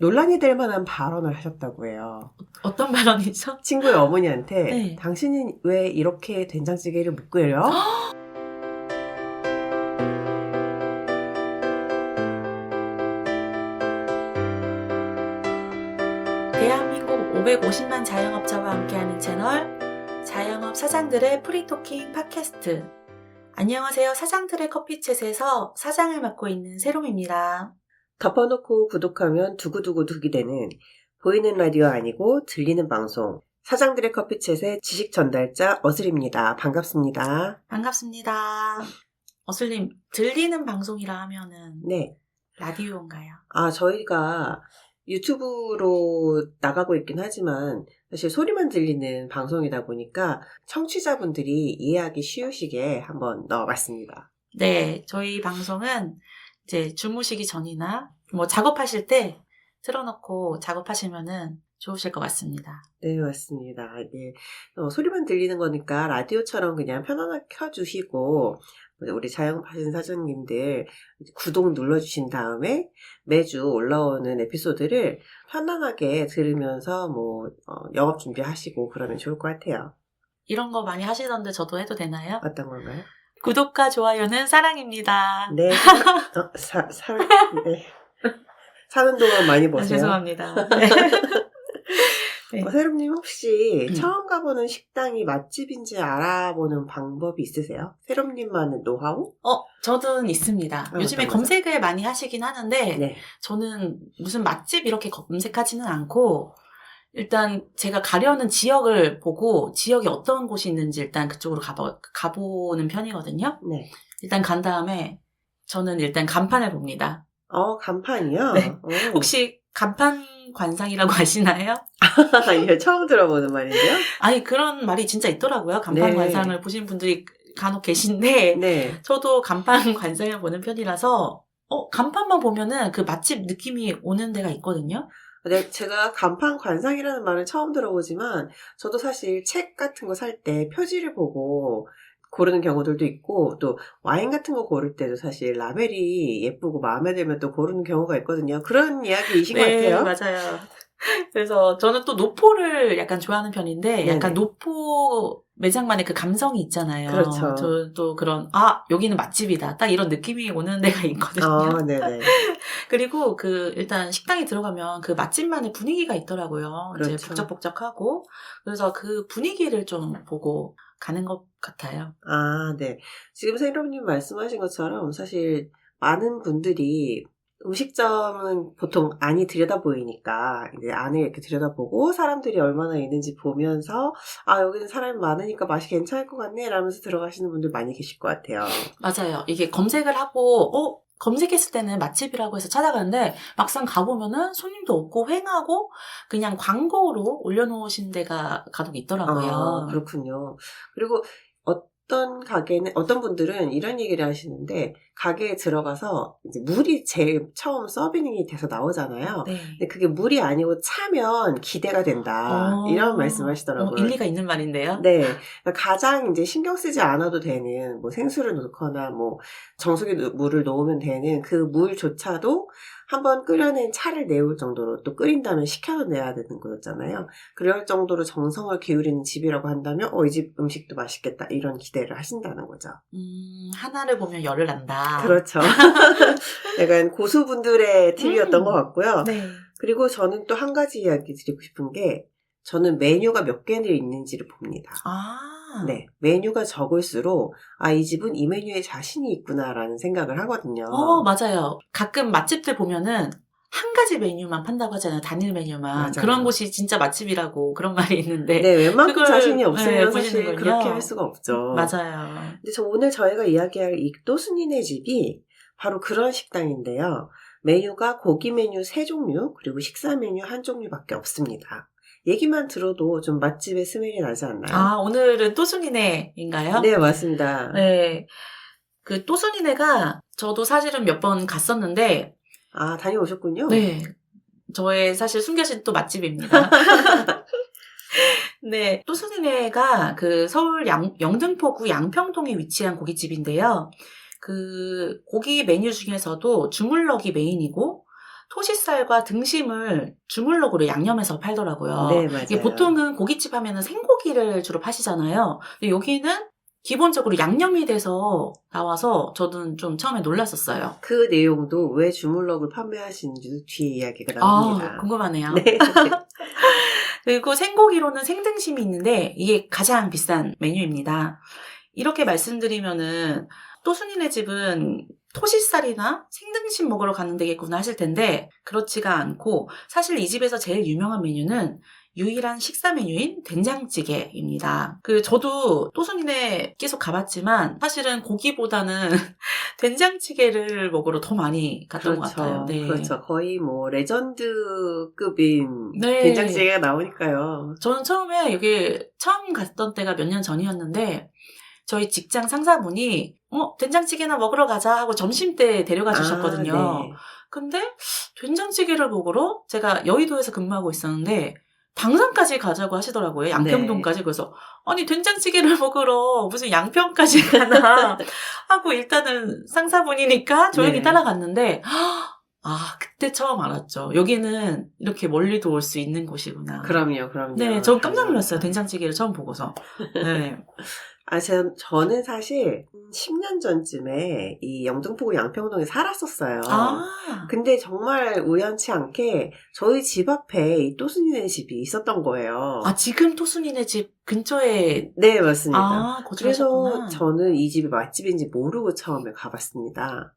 논란이 될 만한 발언을 하셨다고 해요. 어떤 발언이죠? 친구의 어머니한테 네. 당신은 왜 이렇게 된장찌개를 못 끓여? 대한민국 550만 자영업자와 함께하는 채널 자영업 사장들의 프리토킹 팟캐스트 안녕하세요 사장들의 커피챗에서 사장을 맡고 있는 세롬입니다 덮어놓고 구독하면 두고두고 두기 되는 보이는 라디오 아니고 들리는 방송 사장들의 커피챗의 지식 전달자 어슬입니다. 반갑습니다. 반갑습니다 어슬님 들리는 방송이라 하면은 네. 라디오인가요? 아, 저희가 유튜브로 나가고 있긴 하지만 사실 소리만 들리는 방송이다 보니까 청취자분들이 이해하기 쉬우시게 한번 넣어봤습니다. 네 저희 방송은 이제 주무시기 전이나 뭐 작업하실 때 틀어놓고 작업하시면은 좋으실 것 같습니다 네, 맞습니다. 네. 어, 소리만 들리는 거니까 라디오처럼 그냥 편안하게 켜주시고, 우리 자영업하신 사장님들 구독 눌러주신 다음에 매주 올라오는 에피소드를 편안하게 들으면서 뭐, 어, 영업 준비하시고 그러면 좋을 것 같아요. 이런 거 많이 하시던데 저도 해도 되나요? 어떤 건가요? 구독과 좋아요는 사랑입니다. 네. 어, 사, 사, 네. 사는 동안 많이 아, 보세요. 죄송합니다. 네. 네. 어, 세롬님 혹시 음. 처음 가보는 식당이 맛집인지 알아보는 방법이 있으세요? 세롬님만의 노하우? 어, 저는 있습니다. 어, 요즘에? 검색을 많이 하시긴 하는데, 네. 저는 무슨 맛집 이렇게 검색하지는 않고, 일단 제가 가려는 지역을 보고, 지역에 어떤 곳이 있는지 일단 그쪽으로 가보, 가보는 편이거든요. 네. 일단 간 다음에, 저는 일단 간판을 봅니다. 어, 간판이요? 네. 어. 혹시 간판 관상이라고 아시나요? 이거 처음 들어보는 말인데요? 아니, 그런 말이 진짜 있더라고요. 간판 네. 관상을 보신 분들이 간혹 계신데, 네. 저도 간판 관상을 보는 편이라서, 어, 간판만 보면은 그 맛집 느낌이 오는 데가 있거든요. 네, 제가 간판 관상이라는 말을 처음 들어보지만, 저도 사실 책 같은 거 살 때 표지를 보고 고르는 경우들도 있고, 또 와인 같은 거 고를 때도 사실 라벨이 예쁘고 마음에 들면 또 고르는 경우가 있거든요. 그런 이야기이신 것 같아요. 네, 맞아요. 그래서 저는 또 노포를 약간 좋아하는 편인데, 네네. 약간 노포 매장만의 그 감성이 있잖아요. 그렇죠. 저또 그런, 아, 여기는 맛집이다. 딱 이런 느낌이 오는 데가 있거든요. 아, 네네. 그리고 그 일단 식당에 들어가면 그 맛집만의 분위기가 있더라고요. 이제 그렇죠. 북적북적하고 그래서 그 분위기를 좀 보고 가는 것 같아요. 아, 네. 지금 세롬님 말씀하신 것처럼 사실 많은 분들이 음식점은 보통 안이 들여다 보이니까 이제 안을 이렇게 들여다보고 사람들이 얼마나 있는지 보면서 아 여기는 사람이 많으니까 맛이 괜찮을 것 같네 라면서 들어가시는 분들 많이 계실 것 같아요. 맞아요. 이게 검색을 하고 어 검색했을 때는 맛집이라고 해서 찾아가는데 막상 가보면은 손님도 없고 횡하고 그냥 광고로 올려놓으신 데가 간혹 있더라고요. 아, 그렇군요. 그리고 어 떤 가게는 어떤 분들은 이런 얘기를 하시는데 가게에 들어가서 이제 물이 제일 처음 서빙이 돼서 나오잖아요. 네. 근데 그게 물이 아니고 차면 기대가 된다. 어. 이런 말씀 하시더라고요. 어, 일리가 있는 말인데요. 네. 그러니까 가장 이제 신경 쓰지 않아도 되는 뭐 생수를 넣거나 뭐 정수기 누- 물을 놓으면 되는 그 물조차도 한번 끓여낸 차를 내올 정도로 또 끓인다면 식혀서 내야 되는 거였잖아요. 그럴 정도로 정성을 기울이는 집이라고 한다면 어, 이 집 음식도 맛있겠다. 이런 기대를 하신다는 거죠. 음, 하나를 보면 열을 난다. 그렇죠. 약간 고수분들의 팁이었던 음. 것 같고요. 네. 그리고 저는 또 한 가지 이야기 드리고 싶은 게 저는 메뉴가 몇 개를 있는지를 봅니다. 아. 네, 메뉴가 적을수록 아, 이 집은 이 메뉴에 자신이 있구나라는 생각을 하거든요. 어, 맞아요. 가끔 맛집들 보면은 한 가지 메뉴만 판다고 하잖아요. 단일 메뉴만. 맞아요. 그런 곳이 진짜 맛집이라고 그런 말이 있는데. 네, 웬만큼 자신이 없으면 네, 사실. 그렇게 할 수가 없죠. 맞아요. 근데 저 오늘 저희가 이야기할 이 또순이네 집이 바로 그런 식당인데요. 메뉴가 고기 메뉴 세 종류, 그리고 식사 메뉴 한 종류밖에 없습니다. 얘기만 들어도 좀 맛집의 스멜이 나지 않나요? 아, 오늘은 또순이네인가요? 네, 맞습니다. 네. 그 또순이네가 저도 사실은 몇 번 갔었는데, 아, 다녀오셨군요. 네. 저의 사실 숨겨진 또 맛집입니다. 네. 또순이네가 그 서울 양, 영등포구 양평동에 위치한 고깃집인데요. 그 고기 메뉴 중에서도 주물럭이 메인이고 토시살과 등심을 주물럭으로 양념해서 팔더라고요. 네, 맞아요. 이게 보통은 고깃집 하면은 생고기를 주로 파시잖아요. 근데 여기는 기본적으로 양념이 돼서 나와서 저는 좀 처음에 놀랐었어요. 그 내용도 왜 주물럭을 판매하시는지도 뒤에 이야기가 나옵니다. 아, 궁금하네요. 네. 그리고 생고기로는 생등심이 있는데 이게 가장 비싼 메뉴입니다. 이렇게 말씀드리면은 또순이네 집은 토시살이나 생등심 먹으러 가는 데겠구나 하실 텐데 그렇지가 않고 사실 이 집에서 제일 유명한 메뉴는 유일한 식사 메뉴인 된장찌개입니다. 그 저도 또순이네 계속 가봤지만 사실은 고기보다는 된장찌개를 먹으러 더 많이 갔던 것 같아요. 네. 그렇죠. 거의 뭐 레전드급인 네. 된장찌개가 나오니까요. 저는 처음에 여기 처음 갔던 때가 몇 년 전이었는데 저희 직장 상사분이 어 된장찌개나 먹으러 가자 하고 점심 때 데려가 주셨거든요. 아, 네. 근데 된장찌개를 먹으러 제가 여의도에서 근무하고 있었는데 당산까지 가자고 하시더라고요. 양평동까지. 그래서 아니 된장찌개를 먹으러 무슨 양평까지 가나 하고 일단은 상사분이니까 조용히 네. 따라갔는데 아 그때 처음 알았죠. 여기는 이렇게 멀리도 올 수 있는 곳이구나. 그럼요, 그럼요. 네, 저 깜짝 놀랐어요. 된장찌개를 처음 보고서. 네. 아, 제, 저는 사실 10년 전쯤에 이 영등포구 양평동에 살았었어요. 아, 근데 정말 우연치 않게 저희 집 앞에 이 또순이네 집이 있었던 거예요. 아 지금 토순이네 집 근처에 네, 맞습니다. 아 그래서. 저는 이 집이 맛집인지 모르고 처음에 가봤습니다.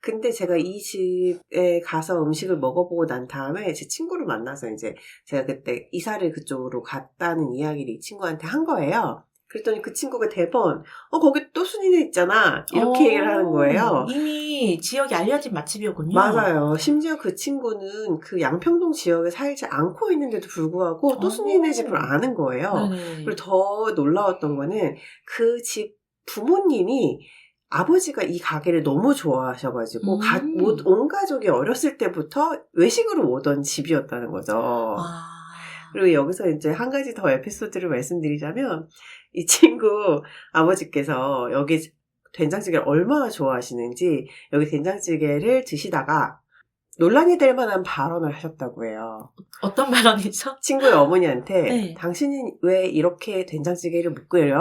근데 제가 이 집에 가서 음식을 먹어보고 난 다음에 제 친구를 만나서 이제 제가 그때 이사를 그쪽으로 갔다는 이야기를 이 친구한테 한 거예요. 그랬더니 그 친구가 대번, 어, 거기 또 순이네 있잖아. 이렇게 오, 얘기를 하는 거예요. 이미 지역이 알려진 맛집이었군요. 맞아요. 심지어 그 친구는 그 양평동 지역에 살지 않고 있는데도 불구하고 또 오. 순이네 집을 아는 거예요. 네네. 그리고 더 놀라웠던 거는 그 집 부모님이 아버지가 이 가게를 너무 좋아하셔가지고 음. 가- 모- 온 가족이 어렸을 때부터 외식으로 오던 집이었다는 거죠. 아, 그리고 여기서 이제 한 가지 더 에피소드를 말씀드리자면 이 친구 아버지께서 여기 된장찌개를 얼마나 좋아하시는지 여기 된장찌개를 드시다가 논란이 될 만한 발언을 하셨다고 해요. 어떤 발언이죠? 친구의 어머니한테 네. 당신이 왜 이렇게 된장찌개를 못 끓여?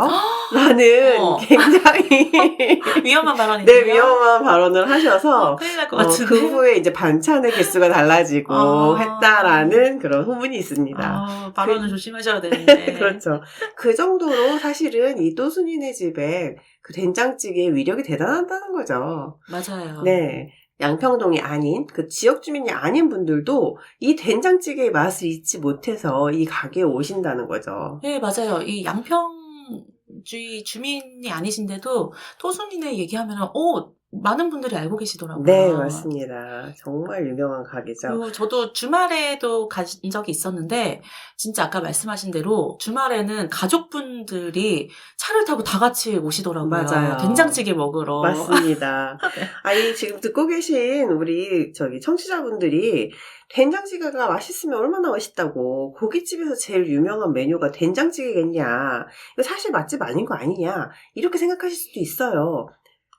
라는 어. 굉장히 위험한 발언이죠. 네, 위험한 발언을 하셔서 큰일 날것 어, 같은데. 그 후에 이제 반찬의 개수가 달라지고 아. 했다라는 그런 후문이 있습니다. 아, 발언을 조심하셔야 되는데. 그렇죠. 그 정도로 사실은 이 또순이네 집에 그 된장찌개의 위력이 대단하다는 거죠. 맞아요. 네. 양평동이 아닌 그 지역 주민이 아닌 분들도 이 된장찌개의 맛을 잊지 못해서 이 가게에 오신다는 거죠. 네, 맞아요. 이 양평 주의 주민이 아니신데도 토순이네 얘기하면, 어, 많은 분들이 알고 계시더라고요. 네, 맞습니다. 정말 유명한 가게죠. 저도 주말에도 간 적이 있었는데, 진짜 아까 말씀하신 대로 주말에는 가족분들이 차를 타고 다 같이 오시더라고요. 맞아요. 된장찌개 먹으러. 맞습니다. 아니, 지금 듣고 계신 우리 저기 청취자분들이 된장찌개가 맛있으면 얼마나 맛있다고 고깃집에서 제일 유명한 메뉴가 된장찌개겠냐. 이거 사실 맛집 아닌 거 아니냐. 이렇게 생각하실 수도 있어요.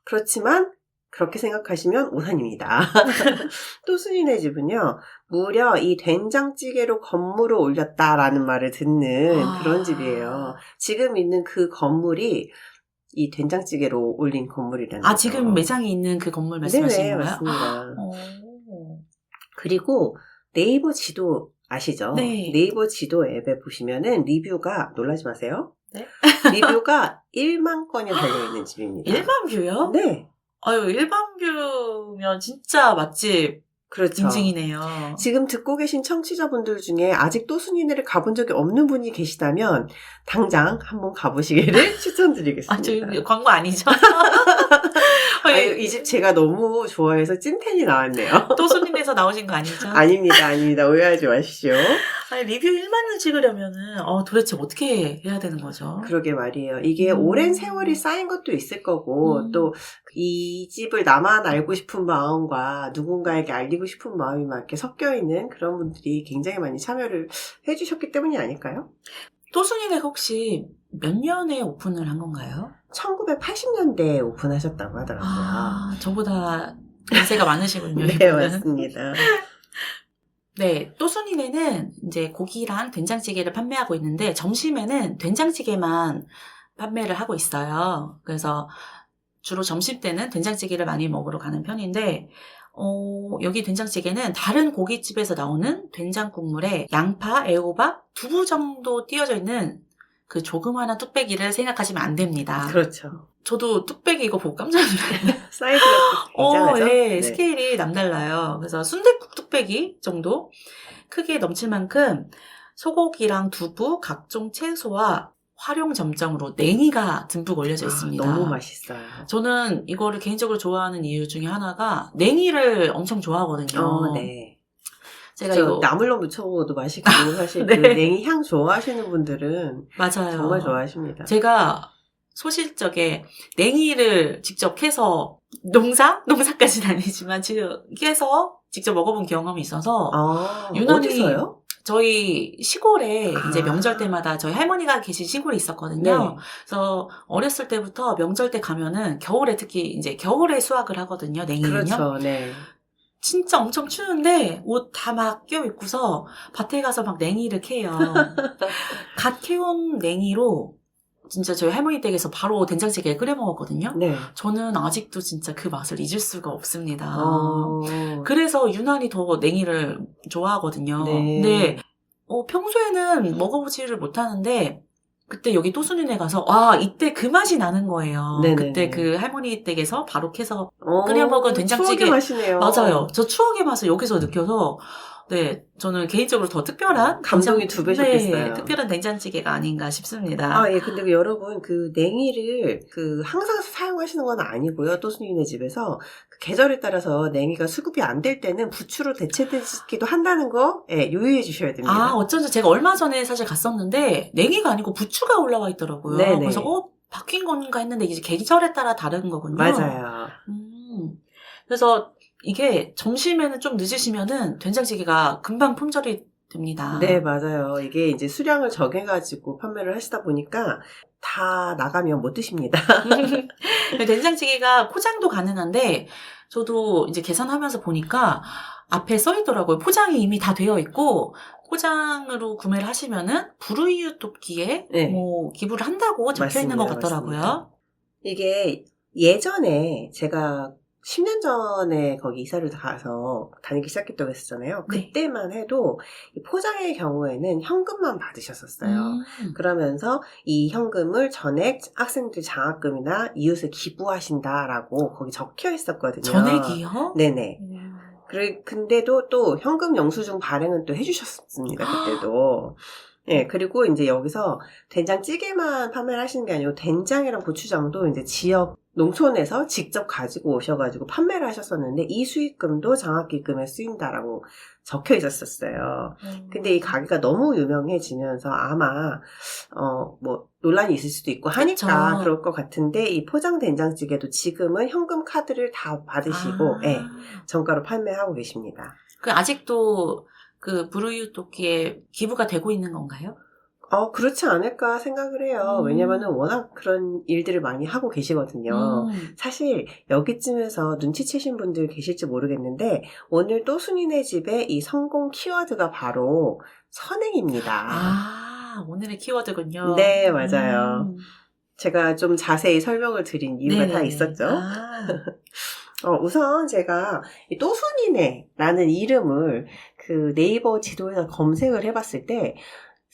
그렇지만 그렇게 생각하시면 오산입니다. 또 순이네 집은요, 무려 이 된장찌개로 건물을 올렸다라는 말을 듣는 아. 그런 집이에요. 지금 있는 그 건물이 이 된장찌개로 올린 건물이라는 아, 거죠. 지금 매장이 있는 그 건물 말씀하시는 거예요? 맞습니다. 오. 그리고 네이버 지도 아시죠? 네. 이버 지도 앱에 보시면은 리뷰가 놀라지 마세요. 네. 리뷰가 1만 건이 달려 있는 집입니다. 일반 뷰요? 네. 아유, 일반 뷰면 진짜 맛집 그렇죠. 인증이네요. 지금 듣고 계신 청취자분들 중에 아직 또순이네를 가본 적이 없는 분이 계시다면 당장 한번 가보시기를 추천드리겠습니다. 아, 저 광고 아니죠? 아유, 이집 제가 너무 좋아해서 찐텐이 나왔네요. 또 손님에서 나오신 거 아니죠? 아닙니다, 아닙니다. 오해하지 마십시오. 아니, 리뷰 1만을 찍으려면은, 어, 도대체 어떻게 해야 되는 거죠? 그러게 말이에요. 이게 음. 오랜 세월이 쌓인 것도 있을 거고, 음. 또이 집을 나만 알고 싶은 마음과 누군가에게 알리고 싶은 마음이 막 이렇게 섞여 있는 그런 분들이 굉장히 많이 참여를 해주셨기 때문이 아닐까요? 또순이네 혹시 몇 년에 오픈을 한 건가요? 1980년대에 오픈하셨다고 하더라고요. 아, 저보다 연세가 많으시군요. 네, 이분은. 맞습니다. 네, 또순이네는 이제 고기랑 된장찌개를 판매하고 있는데 점심에는 된장찌개만 판매를 하고 있어요. 그래서 주로 점심 때는 된장찌개를 많이 먹으러 가는 편인데 어, 여기 된장찌개는 다른 고깃집에서 나오는 된장 국물에 양파, 애호박, 두부 정도 띄어져 있는 그 조그마한 뚝배기를 생각하시면 안 됩니다. 그렇죠. 저도 뚝배기 이거 보고 깜짝 놀랐어요. 사이즈가 어, 굉장하죠. 예, 네. 스케일이 남달라요. 그래서 순대국 뚝배기 정도 크기에 넘칠 만큼 소고기랑 두부, 각종 채소와 활용 점정으로 냉이가 듬뿍 올려져 있습니다. 아, 너무 맛있어요. 저는 이거를 개인적으로 좋아하는 이유 중에 하나가 냉이를 엄청 좋아하거든요. 어, 네. 제가 저 이거 나물로 무쳐 먹어도 맛있고 사실 네. 그 냉이 향 좋아하시는 분들은 맞아요. 정말 좋아하십니다. 제가 소실적에 냉이를 직접 해서 농사? 농사까지는 아니지만 지금 해서 직접 먹어본 경험이 있어서 아, 유난히 어디서요? 저희 시골에 아. 이제 명절 때마다 저희 할머니가 계신 시골이 있었거든요. 그래서 어렸을 때부터 명절 때 가면은 겨울에 특히 이제 겨울에 수확을 하거든요. 냉이는요. 그렇죠. 네. 진짜 엄청 추운데 옷 다 막 껴 입고서 밭에 가서 막 냉이를 캐요. 갓 캐온 냉이로 진짜 저희 할머니 댁에서 바로 된장찌개 끓여 먹었거든요. 네. 저는 아직도 진짜 그 맛을 잊을 수가 없습니다. 어, 그래서 유난히 더 냉이를 좋아하거든요. 네. 근데 어, 평소에는 먹어보지를 못하는데 그때 여기 또순이네 가서 아 이때 그 맛이 나는 거예요. 네네네. 그때 그 할머니 댁에서 바로 캐서 어, 끓여 먹은 된장찌개. 맛이네요. 맞아요. 저 추억의 맛을 여기서 느껴서 네 저는 개인적으로 더 특별한 감동이 된장- 두 배셨겠어요. 네, 특별한 된장찌개가 아닌가 싶습니다. 아, 예. 근데 그 여러분, 그 냉이를 그 항상 사용하시는 건 아니고요. 또순이네 집에서 그 계절에 따라서 냉이가 수급이 안 될 때는 부추로 대체되기도 한다는 거, 예, 유의해 주셔야 됩니다. 아, 어쩐지 제가 얼마 전에 사실 갔었는데 냉이가 아니고 부추가 올라와 있더라고요. 네네. 그래서 어 바뀐 건가 했는데 이제 계절에 따라 다른 거군요. 맞아요. 음. 그래서 이게 점심에는 좀 늦으시면은 된장찌개가 금방 품절이 됩니다. 네, 맞아요. 이게 이제 수량을 정해가지고 판매를 하시다 보니까 다 나가면 못 드십니다. 된장찌개가 포장도 가능한데 저도 이제 계산하면서 보니까 앞에 써 있더라고요. 포장이 이미 다 되어 있고 포장으로 구매를 하시면은 불우이웃 돕기에 네. 뭐 기부를 한다고 적혀 있는 것 같더라고요. 맞습니다. 이게 예전에 제가 10년 전에 거기 이사를 가서 다니기 시작했다고 했었잖아요. 네. 그때만 해도 이 포장의 경우에는 현금만 받으셨었어요. 음. 그러면서 이 현금을 전액 학생들 장학금이나 이웃에 기부하신다라고 거기 적혀 있었거든요. 전액이요? 네네. 음. 그래, 근데도 또 현금 영수증 발행은 또 해주셨습니다, 그때도. 예, 그리고 이제 여기서 된장찌개만 판매를 하시는 게 아니고 된장이랑 고추장도 이제 지역 농촌에서 직접 가지고 오셔가지고 판매를 하셨었는데 이 수익금도 장학기금에 쓰인다라고 적혀 있었었어요. 근데 이 가게가 너무 유명해지면서 아마 어 뭐 논란이 있을 수도 있고 하니까 그쵸. 그럴 것 같은데 이 포장 된장찌개도 지금은 현금 카드를 다 받으시고 아. 예, 정가로 판매하고 계십니다. 그 아직도 그 불우이웃 돕기에 기부가 되고 있는 건가요? 어 그렇지 않을까 생각을 해요. 음. 왜냐면은 워낙 그런 일들을 많이 하고 계시거든요. 음. 사실 여기쯤에서 눈치채신 분들 계실지 모르겠는데 오늘 또 순이네 집의 이 성공 키워드가 바로 선행입니다. 아, 오늘의 키워드군요. 네, 맞아요. 음. 제가 좀 자세히 설명을 드린 이유가 다 네네네. 있었죠. 아, 어, 우선 제가 이 또순이네라는 이름을 그 네이버 지도에서 검색을 해봤을 때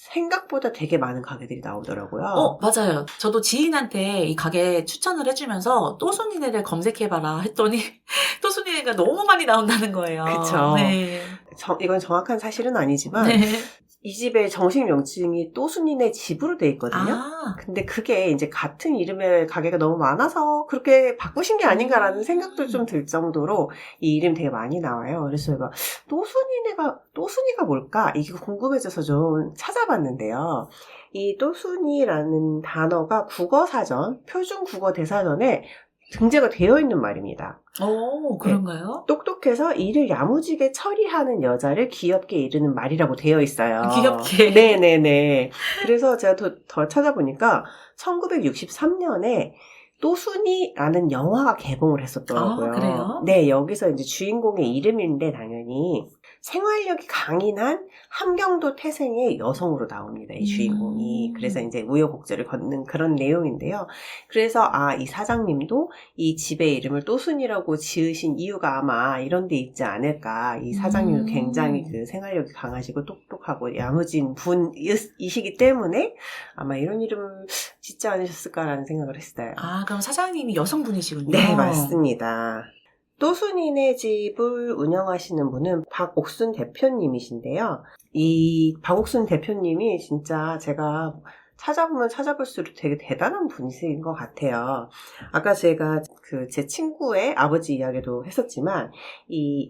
생각보다 되게 많은 가게들이 나오더라고요. 어, 맞아요. 저도 지인한테 이 가게 추천을 해주면서 또순이네를 검색해봐라 했더니 또순이네가 너무 많이 나온다는 거예요. 그쵸. 네. 정- 이건 정확한 사실은 아니지만 네. 이 집의 정식 명칭이 또순이네 집으로 돼 있거든요. 아, 근데 그게 이제 같은 이름의 가게가 너무 많아서 그렇게 바꾸신 게 아닌가라는 음. 생각도 좀 들 정도로 이 이름 되게 많이 나와요. 그래서 제가 또순이네가 또순이가 뭘까 이게 궁금해져서 좀 찾아봤는데요. 이 또순이라는 단어가 국어사전 표준 국어 대사전에 등재가 되어 있는 말입니다. 오, 그런가요? 똑똑해서 일을 야무지게 처리하는 여자를 귀엽게 이르는 말이라고 되어 있어요. 귀엽게. 네네네. 그래서 제가 더, 더 찾아보니까 1963년에 또순이라는 영화가 개봉을 했었더라고요. 아, 그래요? 네, 여기서 이제 주인공의 이름인데 당연히 생활력이 강인한 함경도 태생의 여성으로 나옵니다. 이 주인공이. 음. 그래서 이제 우여곡절을 걷는 그런 내용인데요. 그래서 아, 이 사장님도 이 집의 이름을 또순이라고 지으신 이유가 아마 이런 데 있지 않을까. 이 사장님도 음. 굉장히 그 생활력이 강하시고 똑똑하고 야무진 분이시기 때문에 아마 이런 이름을 짓지 않으셨을까라는 생각을 했어요. 아, 그럼 사장님이 여성분이시군요. 네, 맞습니다. 또순이네 집을 운영하시는 분은 박옥순 대표님이신데요. 이 박옥순 대표님이 진짜 제가 찾아보면 찾아볼수록 되게 대단한 분이신 것 같아요. 아까 제가 그 제 친구의 아버지 이야기도 했었지만 이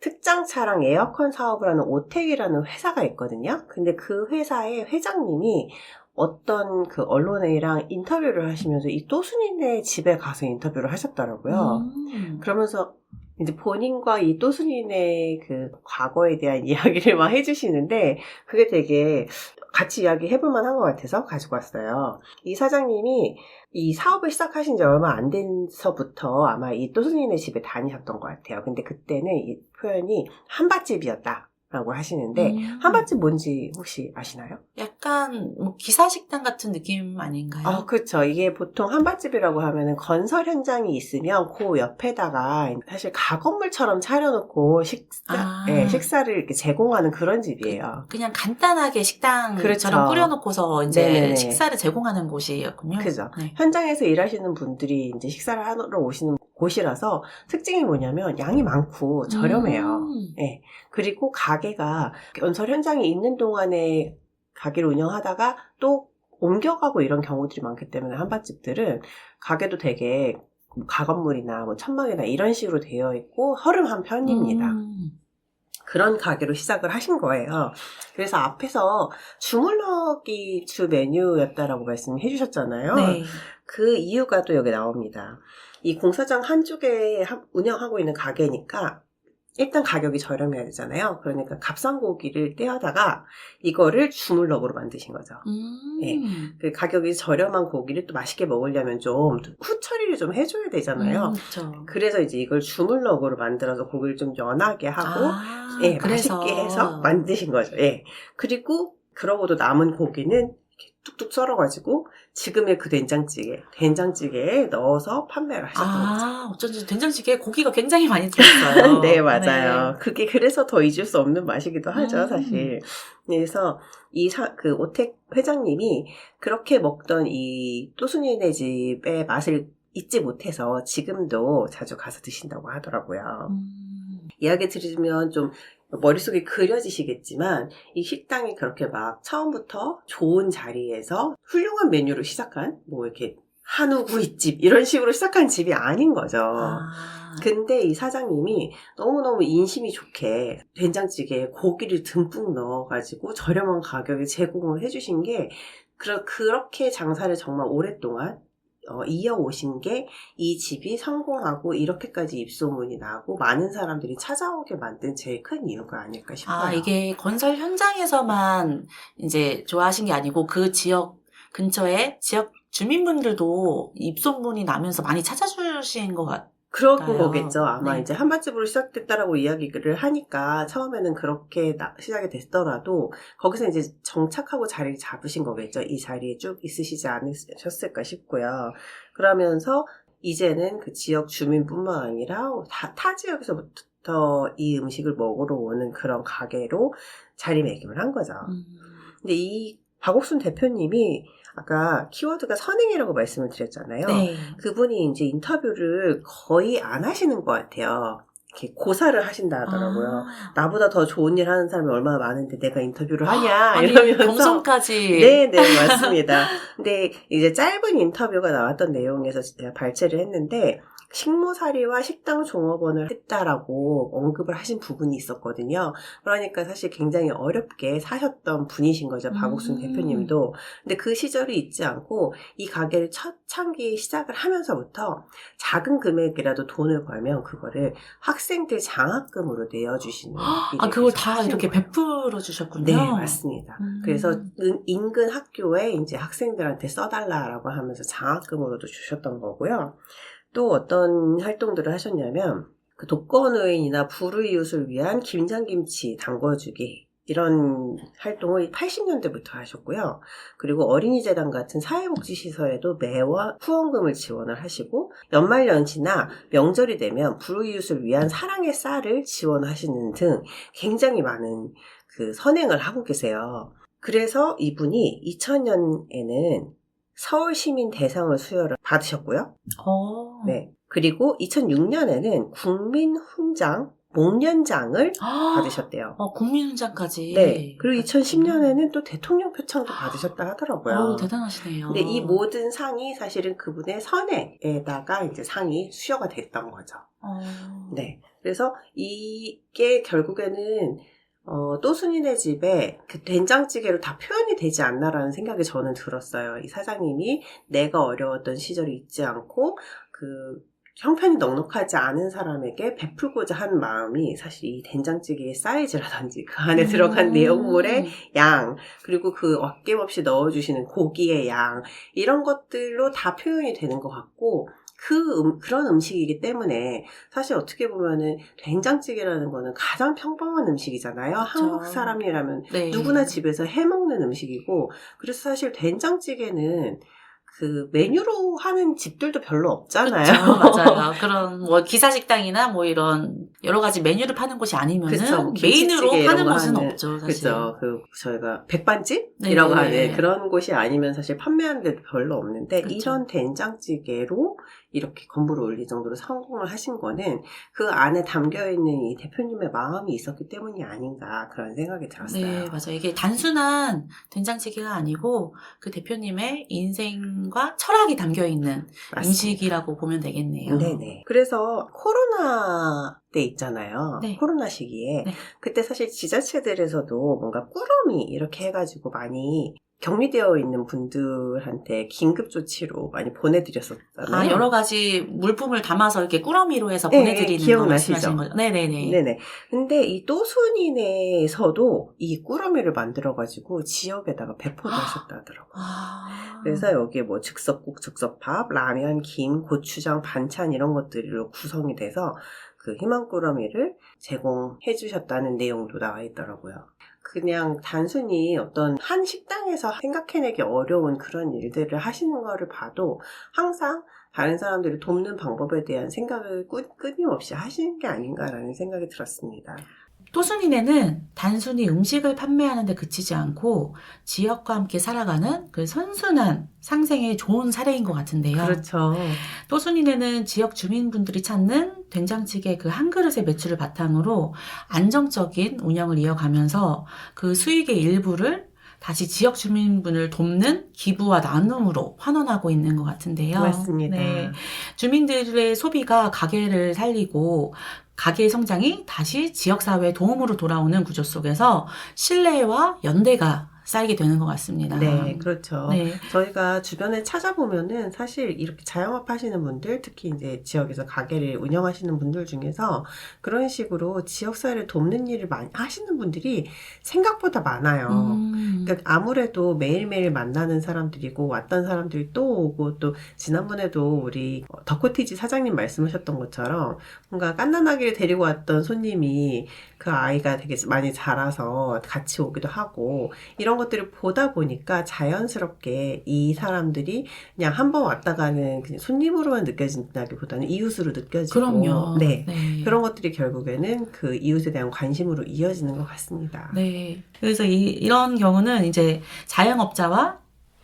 특장 차량 에어컨 사업을 하는 오텍이라는 회사가 있거든요. 근데 그 회사의 회장님이 어떤 그 언론이랑 인터뷰를 하시면서 이 또순이네 집에 가서 인터뷰를 하셨더라고요. 음. 그러면서 이제 본인과 이 또순이네 그 과거에 대한 이야기를 막 해주시는데 그게 되게 같이 이야기 해볼 만한 것 같아서 가지고 왔어요. 이 사장님이 이 사업을 시작하신 지 얼마 안 돼서부터 아마 이 또순이네 집에 다니셨던 것 같아요. 근데 그때는 이 표현이 한밭집이었다. 라고 하시는데 음. 한밭집 뭔지 혹시 아시나요? 약간 뭐 기사식당 같은 느낌 아닌가요? 아, 그렇죠. 이게 보통 한밭집이라고 하면은 건설 현장이 있으면 그 옆에다가 사실 가건물처럼 차려놓고 식사, 아. 예, 식사를 이렇게 제공하는 그런 집이에요. 그 냥 간단하게 식당처럼 그렇죠. 꾸려놓고서 이제 네네네. 식사를 제공하는 곳이었군요. 그죠. 네. 현장에서 일하시는 분들이 이제 식사를 하러 오시는 곳이라서 특징이 뭐냐면 양이 많고 저렴해요. 음. 예. 그리고 가 게가 건설 현장에 있는 동안에 가게를 운영하다가 또 옮겨가고 이런 경우들이 많기 때문에 한밭집들은 가게도 되게 가건물이나 뭐 천막이나 이런 식으로 되어 있고 허름한 편입니다. 음. 그런 가게로 시작을 하신 거예요. 그래서 앞에서 주물럭이 주 메뉴였다라고 말씀해 주셨잖아요. 네. 그 이유가 또 여기 나옵니다. 이 공사장 한쪽에 하- 운영하고 있는 가게니까 일단 가격이 저렴해야 되잖아요. 그러니까 값싼 고기를 떼어다가 이거를 주물럭으로 만드신 거죠. 음. 네. 그 가격이 저렴한 고기를 또 맛있게 먹으려면 좀 후처리를 좀 해줘야 되잖아요. 음. 그래서 이제 이걸 주물럭으로 만들어서 고기를 좀 연하게 하고 아, 예. 맛있게 해서 만드신 거죠. 예. 그리고 그러고도 남은 고기는 뚝뚝 썰어가지고 지금의 그 된장찌개, 된장찌개에 넣어서 판매를 하셨던 거죠. 아, 어쩐지 된장찌개에 고기가 굉장히 많이 들었어요. 네, 맞아요. 그게 그래서 더 잊을 수 없는 맛이기도 하죠, 음. 사실. 그래서 이 사, 그 오택 회장님이 그렇게 먹던 이 또순이네 집의 맛을 잊지 못해서 지금도 자주 가서 드신다고 하더라고요. 음. 이야기 이야기 들으면 좀 머릿속에 그려지시겠지만 이 식당이 그렇게 막 처음부터 좋은 자리에서 훌륭한 메뉴로 시작한 뭐 이렇게 한우 구이집 이런 식으로 시작한 집이 아닌 거죠. 아. 근데 이 사장님이 너무너무 인심이 좋게 된장찌개에 고기를 듬뿍 넣어가지고 저렴한 가격에 제공을 해주신 게 그렇게 장사를 정말 오랫동안 어, 이어오신 게 이 집이 성공하고 이렇게까지 입소문이 나고 많은 사람들이 찾아오게 만든 제일 큰 이유가 아닐까 싶어요. 아, 이게 건설 현장에서만 이제 좋아하신 게 아니고 그 지역 근처에 지역 주민분들도 입소문이 나면서 많이 찾아주신 것 같아요. 그러니까요. 거겠죠. 아마 네. 이제 한밭집으로 시작됐다라고 이야기를 하니까 처음에는 그렇게 나- 시작이 됐더라도 거기서 이제 정착하고 자리를 잡으신 거겠죠. 이 자리에 쭉 있으시지 않으셨을까 싶고요. 그러면서 이제는 그 지역 주민뿐만 아니라 다, 타 지역에서부터 이 음식을 먹으러 오는 그런 가게로 자리매김을 한 거죠. 음. 근데 이 박옥순 대표님이 아까 키워드가 선행이라고 말씀을 드렸잖아요. 네. 그분이 이제 인터뷰를 거의 안 하시는 것 같아요. 이렇게 고사를 하신다 하더라고요. 아. 나보다 더 좋은 일 하는 사람이 얼마나 많은데 내가 인터뷰를 하냐 아니, 이러면서 겸손까지. 네, 네, 맞습니다. 근데 이제 짧은 인터뷰가 나왔던 내용에서 제가 발췌를 했는데 식모살이와 식당 종업원을 했다라고 언급을 하신 부분이 있었거든요. 그러니까 사실 굉장히 어렵게 사셨던 분이신 거죠. 박옥순 음. 대표님도. 근데 그 시절이 있지 않고 이 가게를 첫 창기 시작을 하면서부터 작은 금액이라도 돈을 벌면 그거를 학생들 장학금으로 내어주시는. 아, 일을 그걸 다 이렇게 거예요. 베풀어 주셨군요. 네, 맞습니다. 음. 그래서 은- 인근 학교에 이제 학생들한테 써달라라고 하면서 장학금으로도 주셨던 거고요. 또 어떤 활동들을 하셨냐면 그 독거노인이나 불우이웃을 위한 김장김치 담궈주기 이런 활동을 80년대부터 하셨고요. 그리고 어린이재단 같은 사회복지시설에도 매월 후원금을 지원을 하시고 연말연시나 명절이 되면 불우이웃을 위한 사랑의 쌀을 지원하시는 등 굉장히 많은 그 선행을 하고 계세요. 그래서 이분이 2000년에는 서울시민 대상을 수여를 받으셨고요. 어. 네. 그리고 2006년에는 국민훈장 목련장을 받으셨대요. 어, 국민훈장까지. 네. 그리고 2010년에는 또 대통령 표창도 받으셨다 하더라고요. 어, 대단하시네요. 근데 이 모든 상이 사실은 그분의 선행에다가 이제 상이 수여가 됐던 거죠. 어. 네. 그래서 이게 결국에는 어, 또 순이네 집에 그 된장찌개로 다 표현이 되지 않나라는 생각이 저는 들었어요. 이 사장님이 내가 어려웠던 시절이 있지 않고 그 형편이 넉넉하지 않은 사람에게 베풀고자 한 마음이 사실 이 된장찌개의 사이즈라든지 그 안에 들어간 음. 내용물의 양, 그리고 그 어김없이 넣어주시는 고기의 양, 이런 것들로 다 표현이 되는 것 같고, 그, 음- 그런 음식이기 때문에, 사실 어떻게 보면은, 된장찌개라는 거는 가장 평범한 음식이잖아요. 한국 사람이라면 네. 누구나 집에서 해 먹는 음식이고, 그래서 사실 된장찌개는 그 메뉴로 하는 집들도 별로 없잖아요. 그쵸, 맞아요. 그런 뭐 기사 식당이나 뭐 이런 여러 가지 메뉴를 파는 곳이 아니면은 그쵸, 뭐 메인으로 파는 거 곳은 하는, 없죠, 사실. 그죠. 그 저희가 백반집이라고 네. 하는 그런 곳이 아니면 사실 판매하는 데도 별로 없는데 그쵸. 이런 된장찌개로 이렇게 건물을 올릴 정도로 성공을 하신 거는 그 안에 담겨 있는 이 대표님의 마음이 있었기 때문이 아닌가 그런 생각이 들었어요. 네, 맞아요. 이게 단순한 된장찌개가 아니고 그 대표님의 인생 과 철학이 담겨 있는. 음식이라고 보면 되겠네요. 네네. 그래서 코로나 때 있잖아요. 네. 코로나 시기에. 네. 그때 사실 지자체들에서도 뭔가 꾸러미 이렇게 해가지고 많이 격리되어 있는 분들한테 긴급 조치로 많이 보내드렸었잖아요. 아, 여러 가지 물품을 담아서 이렇게 꾸러미로 해서 네, 보내드리는 거 기억나시죠? 말씀하시는 거죠? 네네네. 네네. 근데 이 또순이네에서도 이 꾸러미를 만들어가지고 지역에다가 배포를 하셨다 하더라고요. 아. 그래서 여기에 뭐 즉석국, 즉석밥, 라면, 김, 고추장, 반찬 이런 것들로 구성이 돼서 그 희망꾸러미를 제공해 주셨다는 내용도 나와 있더라고요. 그냥 단순히 어떤 한 식당에서 생각해내기 어려운 그런 일들을 하시는 거를 봐도 항상 다른 사람들을 돕는 방법에 대한 생각을 꾸- 끊임없이 하시는 게 아닌가라는 생각이 들었습니다. 또순이네는 단순히 음식을 판매하는 데 그치지 않고 지역과 함께 살아가는 그 선순환 상생의 좋은 사례인 것 같은데요. 그렇죠. 또순이네는 지역 주민분들이 찾는 된장찌개 그 한 그릇의 매출을 바탕으로 안정적인 운영을 이어가면서 그 수익의 일부를 다시 지역 주민분을 돕는 기부와 나눔으로 환원하고 있는 것 같은데요. 맞습니다. 네. 주민들의 소비가 가게를 살리고 가게의 성장이 다시 지역사회의 도움으로 돌아오는 구조 속에서 신뢰와 연대가 쌓이게 되는 것 같습니다. 네, 그렇죠. 네. 저희가 주변에 찾아보면은 사실 이렇게 자영업 하시는 분들, 특히 이제 지역에서 가게를 운영하시는 분들 중에서 그런 식으로 지역사회를 돕는 일을 많이 하시는 분들이 생각보다 많아요. 음. 그러니까 아무래도 매일매일 만나는 사람들이고 왔던 사람들이 또 오고 또 지난번에도 우리 덕코티지 사장님 말씀하셨던 것처럼 뭔가 깐난아기를 데리고 왔던 손님이 그 아이가 되게 많이 자라서 같이 오기도 하고 이런 것들을 보다 보니까 자연스럽게 이 사람들이 그냥 한 번 왔다 가는 그냥 손님으로만 느껴진다기보다는 이웃으로 느껴지고 그럼요. 네. 네. 그런 것들이 결국에는 그 이웃에 대한 관심으로 이어지는 것 같습니다. 네. 그래서 이, 이런 경우는 이제 자영업자와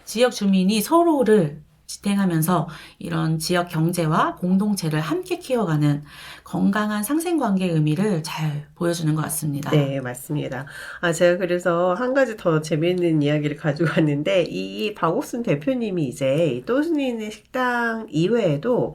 지역 주민이 서로를 지탱하면서 이런 지역 경제와 공동체를 함께 키워가는 건강한 상생 관계의 의미를 잘 보여주는 것 같습니다. 네, 맞습니다. 아, 제가 그래서 한 가지 더 재미있는 이야기를 가지고 왔는데, 이 박옥순 대표님이 이제 또순이네 식당 이외에도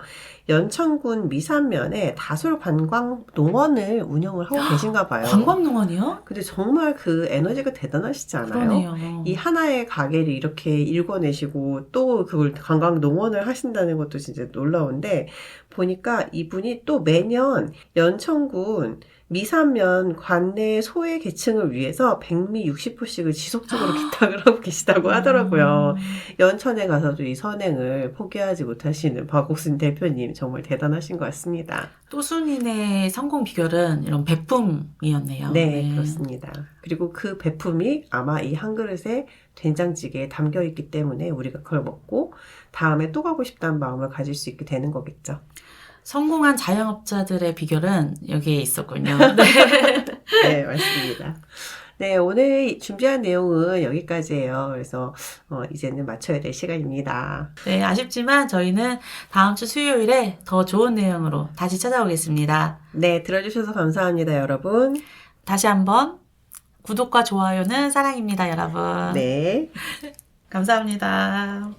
연천군 미산면에 다솔 관광 농원을 운영을 하고 계신가 봐요. 관광 농원이요? 근데 정말 그 에너지가 대단하시지 않아요? 그러네요. 이 하나의 가게를 이렇게 일궈내시고 또 그걸 관광 농원을 하신다는 것도 진짜 놀라운데 보니까 이분이 또 매년 연천군 미사면 관내 소외 계층을 위해서 백미 60호씩을 지속적으로 기탁을 하고 계시다고 하더라고요. 음. 연천에 가서도 이 선행을 포기하지 못하시는 박옥순 대표님 정말 대단하신 것 같습니다. 또순인의 성공 비결은 이런 베품이었네요. 네, 그렇습니다. 그리고 그 배품이 아마 이 한 그릇에 된장찌개에 담겨 있기 때문에 우리가 그걸 먹고 다음에 또 가고 싶다는 마음을 가질 수 있게 되는 거겠죠. 성공한 자영업자들의 비결은 여기에 있었군요. 네. 네, 맞습니다. 네, 오늘 준비한 내용은 여기까지예요. 그래서 어, 이제는 마쳐야 될 시간입니다. 네, 아쉽지만 저희는 다음 주 수요일에 더 좋은 내용으로 다시 찾아오겠습니다. 네, 들어주셔서 감사합니다, 여러분. 다시 한번 구독과 좋아요는 사랑입니다, 여러분. 네. 감사합니다.